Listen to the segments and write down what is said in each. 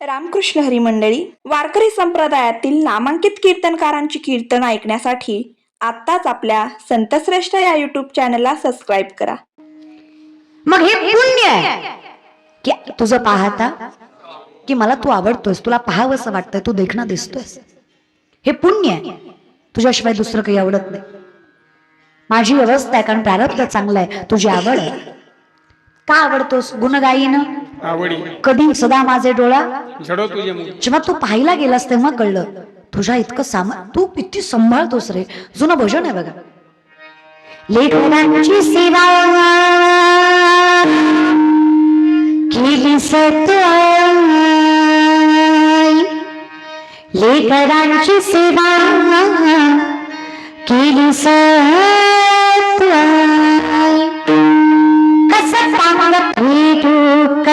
रामकृष्ण हरी मंडळी वारकरी संप्रदायातील नामांकित कीर्तनकारांची कीर्तन ऐकण्यासाठी आत्ताच आपल्या संतश्रेष्ठ या युट्यूब चॅनलला सबस्क्राईब करा. मग हे पुण्य आहे. की तुझं पाहता की मला तू आवडतोस तुला पाहावंसं वाटतं तू देखणं दिसतोस हे पुण्य आहे. तुझ्याशिवाय दुसरं काही आवडत नाही. माझी व्यवस्था आहे कारण प्रारब्ध चांगलं आहे. तुझी आवड आहे. का आवडतोस गुणगायीनं? आवडी. कधी सदा माझे डोळा? झडो तुझे मुख. जेव्हा तू पाहायला गेलास तेव्हा कळलं. तुझ्या इतकं सामा तू किती सांभाळतोस रे. जुनं भजन आहे बघा. लेखनांची सेवा केली लेकरांची सेवा केली सत्वाई.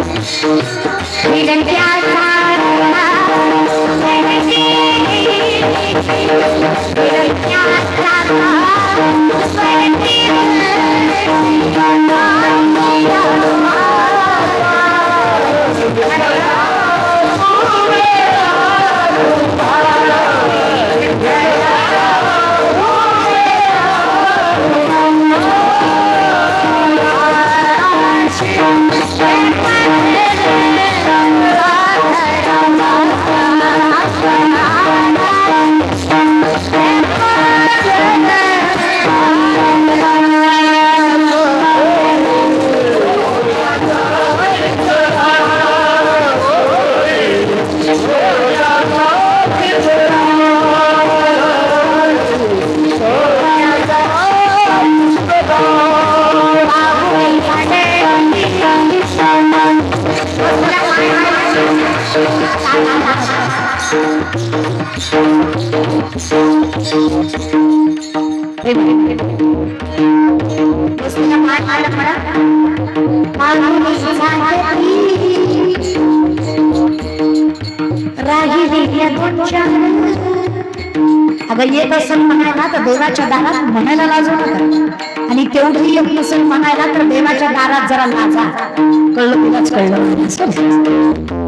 तुझ्या रूप खरा जजी जीव सावली विठाई अगं येत असेल म्हणायला तर देवाच्या दारात म्हणायला लाजू नका. आणि तेवढी येत नसेल म्हणायला तर देवाच्या दारात जरा लाजा. कळलं तुलाच कळलं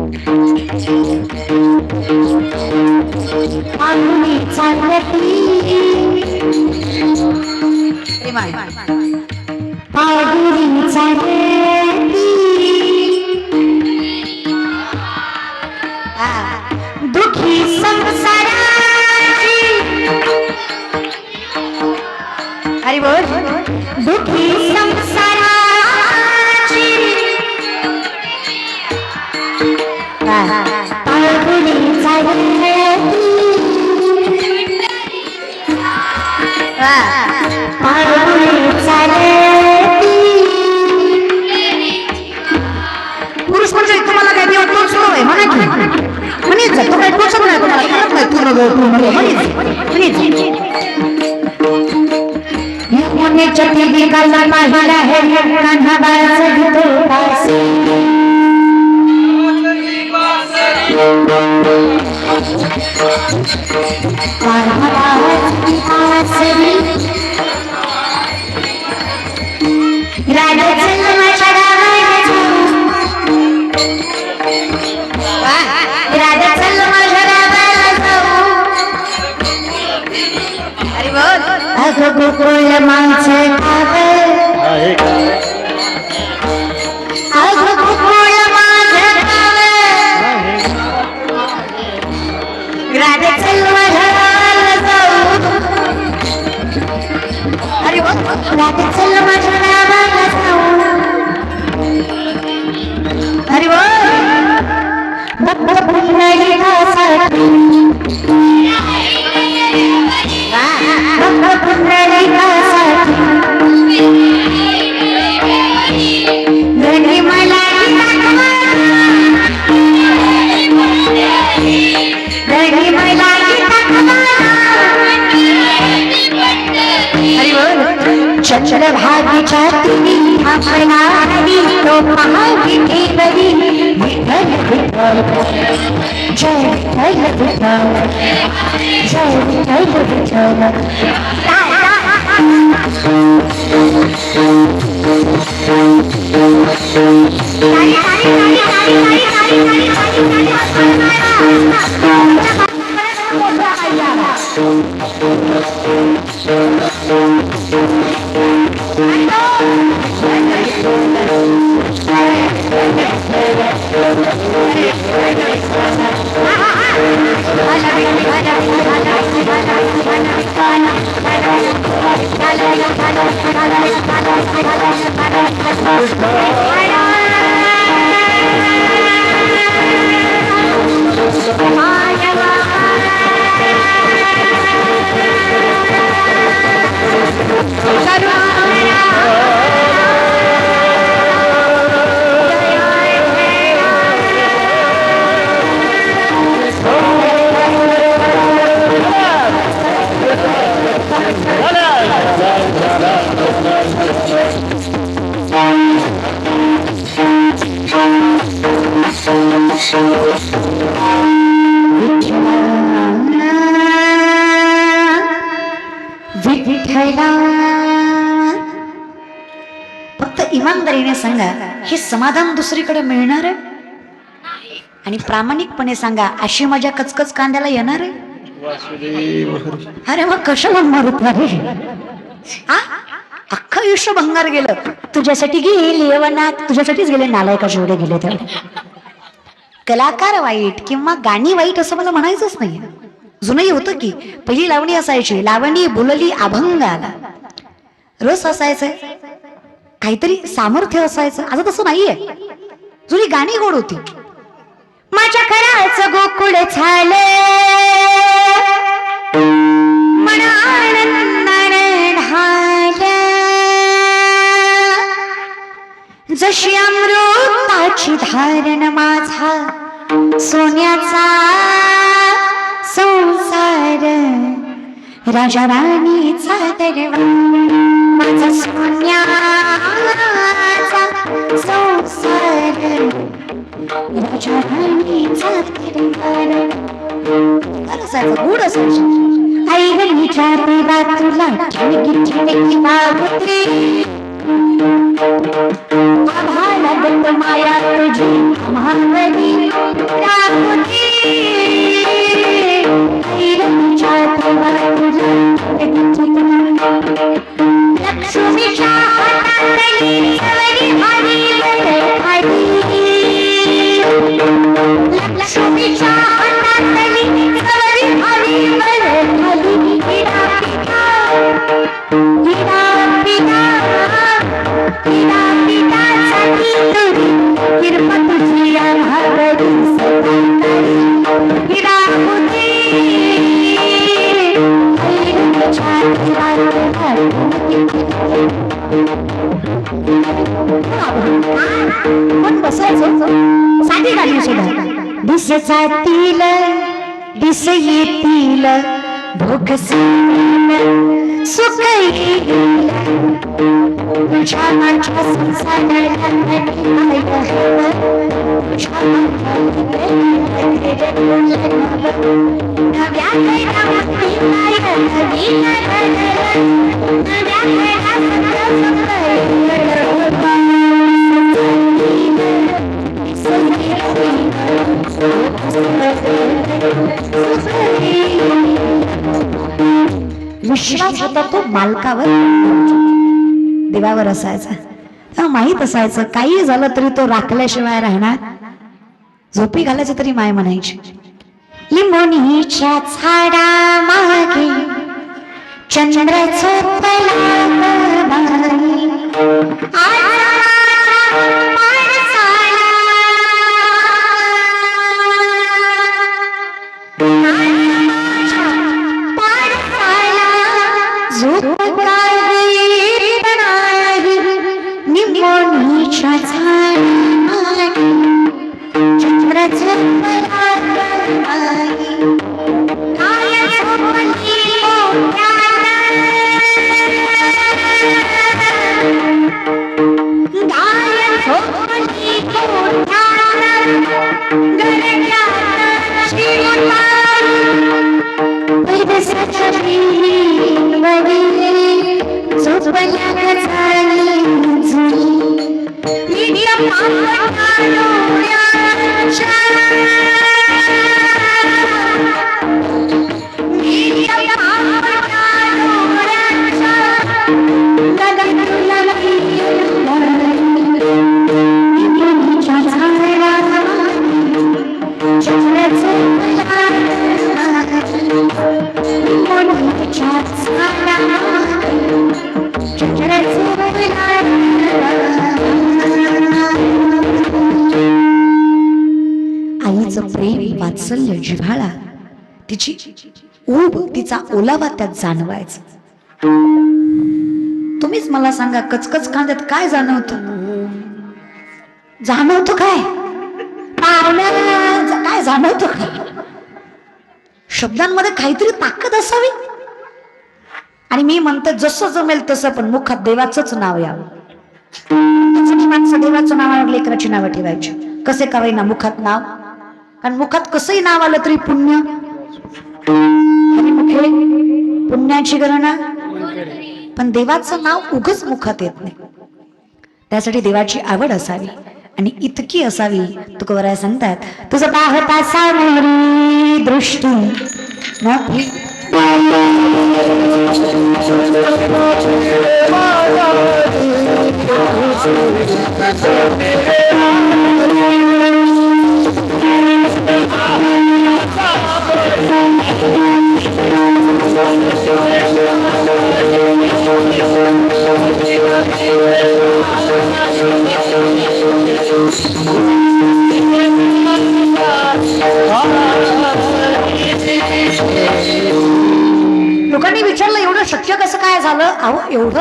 दुखी संसाराची. अरे बोल दुखी पाळगुणी चालती पुरुष म्हणजे तुम्हाला काय देव तोच आहे म्हणा की म्हणीच जा, तो काही टोचत नाही तुम्हाला कळत नाही पूर्ण वेळ पूर्ण म्हणीच म्हणीच यमुनेच्या तिघाला पाहिला अरे वा, माझ्या गावाला अरे वा भक्त चंद्रभागीच्या तिनी आपणारी तो महागी देवरी विठ्ठल विठ्ठल जय विठ्ठल विठ्ठल जय विठ्ठल विठ्ठल Thank you. समाधान दुसरीकडे मिळणार आहे? आणि प्रामाणिकपणे सांगा अशी माझ्या कचकच कांद्याला येणार आहे. अरे मग कशाला मारत नाही? अख्खं आयुष्य भंगार गेलं. तुझ्यासाठी गेली वनात. तुझ्यासाठीच गेले नालायका जेवढे गेले तेवढे कलाकार वाईट किंवा गाणी वाईट असं मला म्हणायचंच नाही. जुनही होतं की पहिली लावणी असायची लावणी बोलली अभंग आला. रस असायचंय काहीतरी सामर्थ्य असायचं. आता तसं नाहीये. जुनी गाणी गोड होती. माझ्या घराचं गोकुळ झाले. जशी अमृताची धारण माझा सोन्याचा संसार. राजा राणीचा दरबार माझा सोन्याचा संसार राजा राणीचा दरबार असायचं गोड असायचं आई देवा तुला आम्हाला माया तुझी महावरी राहुती आई देवा तुला to meet. पण बसायचं साधी गाडी सुद्धा. दिस जातील दिस येतील भोग सुख येईल तुझ्या माझ्या संसाराला विश्वास होता तो मालकावर. देवावर असायचा. तेव्हा माहीत असायचं काही झालं तरी तो राखल्याशिवाय राहणार. झोपी घालायची तरी माय म्हणायची. लिंबोनीच्या झाडा मागे. चंद्र Bye. Thank you. वात्सल्य जिव्हाळा. तिची ऊब तिचा ओलावा त्यात जाणवायचा. तुम्हीच मला सांगा कचकच कांद्यात काय जाणवत? जाणवतो काय? काय जाणवतं काय? शब्दांमध्ये काहीतरी ताकद असावी? आणि मी म्हणते जसं जमेल तसं पण मुखात देवाचंच नाव यावं. माणसं देवाचं नावावर लेकराची नावं ठेवायची. कसे करायना ना मुखात नाव? कारण मुखात कसंही नाव आलं तरी पुण्य. मुखे पुण्याची गणना. पण देवाचं नाव उगच मुखात येत नाही. त्यासाठी देवाची आवड असावी आणि इतकी असावी तुकोबराय सांगतात तुझं पाहता सामोरी दृष्टी. मोठी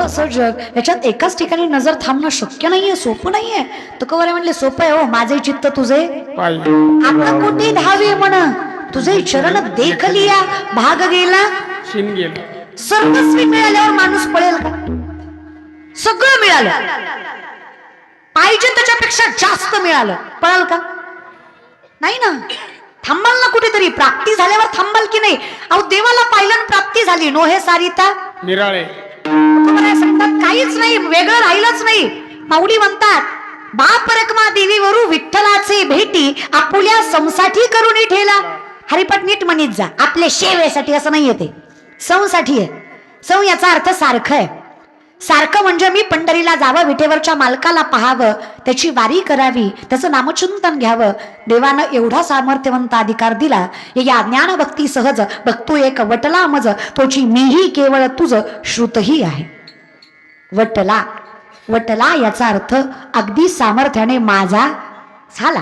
असं जग याच्यात एकाच ठिकाणी नजर थांबणं शक्य नाहीये सोपं नाहीये. तुकोबराय म्हणले सोपं आहे हो माझे चित्त तुझे. आता कुठे धावे म्हण? तुझे चरण देख लिया भाग गेला. सर्वस्वी मिळाल्यावर माणूस पळेल का? सगळं मिळालं. पाहिजे त्याच्यापेक्षा जास्त मिळालं. पळाल का? नाही ना. थांबाल ना कुठेतरी. प्राप्ती झाल्यावर थांबाल की नाही? अहो देवाला पाहिलं प्राप्ती झाली. नो हे सारिता? निराळे. तुम्हाला काहीच नाही वेगळं राहिलंच नाही. माऊली म्हणतात बाप रकमा देवीवरू विठ्ठलाचे भेटी आपुल्या संसाठी करून ठेला. हरिपट नीट म्हणीत जा आपले शेवेसाठी असं नाही ते. संसाठी आहे सौ याचा अर्थ सारखं आहे. सारखं म्हणजे मी पंढरीला जावं विठेवरच्या मालकाला पाहावं त्याची वारी करावी त्याचं नामचिंतन घ्यावं. देवानं एवढा सामर्थ्यवंत अधिकार दिला या ज्ञान भक्ती सहज बघतो एक वटला मज तोची मीही केवळ तुझं श्रुतही आहे. वटला. वटला याचा अर्थ अगदी सामर्थ्याने माझा झाला.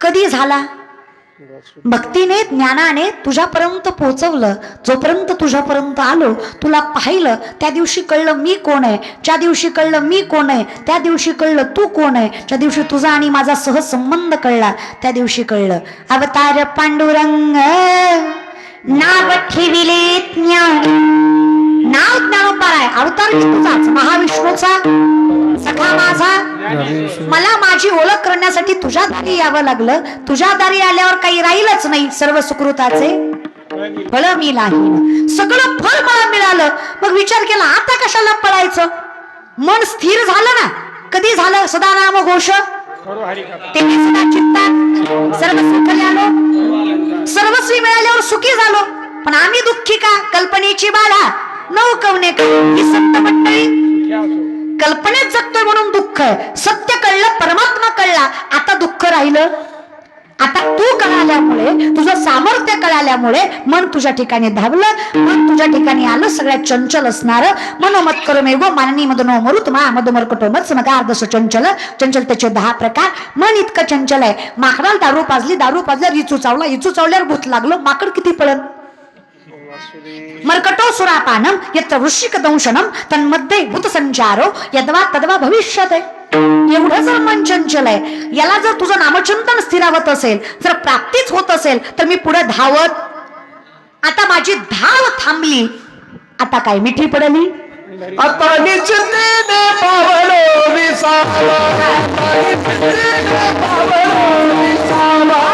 कधी झाला? भक्तीने ज्ञानाने तुझ्यापर्यंत पोहोचवलं. जोपर्यंत तुझ्यापर्यंत आलो तुला पाहिलं त्या दिवशी कळलं मी कोण आहे. ज्या दिवशी कळलं मी कोण आहे त्या दिवशी कळलं तू कोण आहे. ज्या दिवशी तुझा आणि माझा सहज संबंध कळला त्या दिवशी कळलं. अवतार पांडुरंग! नाव ठेविले ज्ञान नाव ज्ञानोपार आहे अवतार की तुझाच महाविष्णूचा. सखा माझा. मला माझी ओळख करण्यासाठी तुझ्या दारी यावं लागलं. तुझ्या दारी आल्यावर काही राहीलच नाही सर्व सुकृताचे. फळ मी नाही सगळं फळ मला मिळालं. मग विचार केला आता कशाला पळायचं? मन स्थिर झालं ना? कधी झालं सदा नाम घोष? ते मी सदा चित्तात सर्व सुख सर्वस्वी मिळाल्यावर सुखी झालो. पण आम्ही दुःखी का? कल्पनेची बाळा नवकवणे ही संत मंडळी कल्पनेत जगतोय म्हणून दुःख. सत्य कळलं परमात्मा कळला. आता दुःख राहिलं. आता तू कळाल्यामुळे तुझं सामर्थ्य कळाल्यामुळे मन तुझ्या ठिकाणी धावलं मन तुझ्या ठिकाणी आलं सगळ्यात चंचल असणार. मनोमत करो मेगो माननी मदनो मरुत मा मधुमर कटोमत समगार्दस चंचल चंचल त्याचे दहा प्रकार. मन इतकं चंचल आहे. माकडाला दारू पाजली दारू पाजल्यावर इचू चावला इचू चावल्यावर भूत लागलं. माकड किती पळत मर्कटो सुरापानम यत्र वृश्चिक दंशनम तन्मध्ये भूत संचारो यद्वा तद्वा भविष्यात. एवढं जर मन चंचल आहे याला जर तुझं नामचिंतन स्थिरावत असेल जर प्राप्तीच होत असेल तर मी पुढे धावत. आता माझी धाव थांबली. आता काय मिठी पडली? आता निश्चितीने पावलो विसावा. निश्चितीने पावलो विसावा.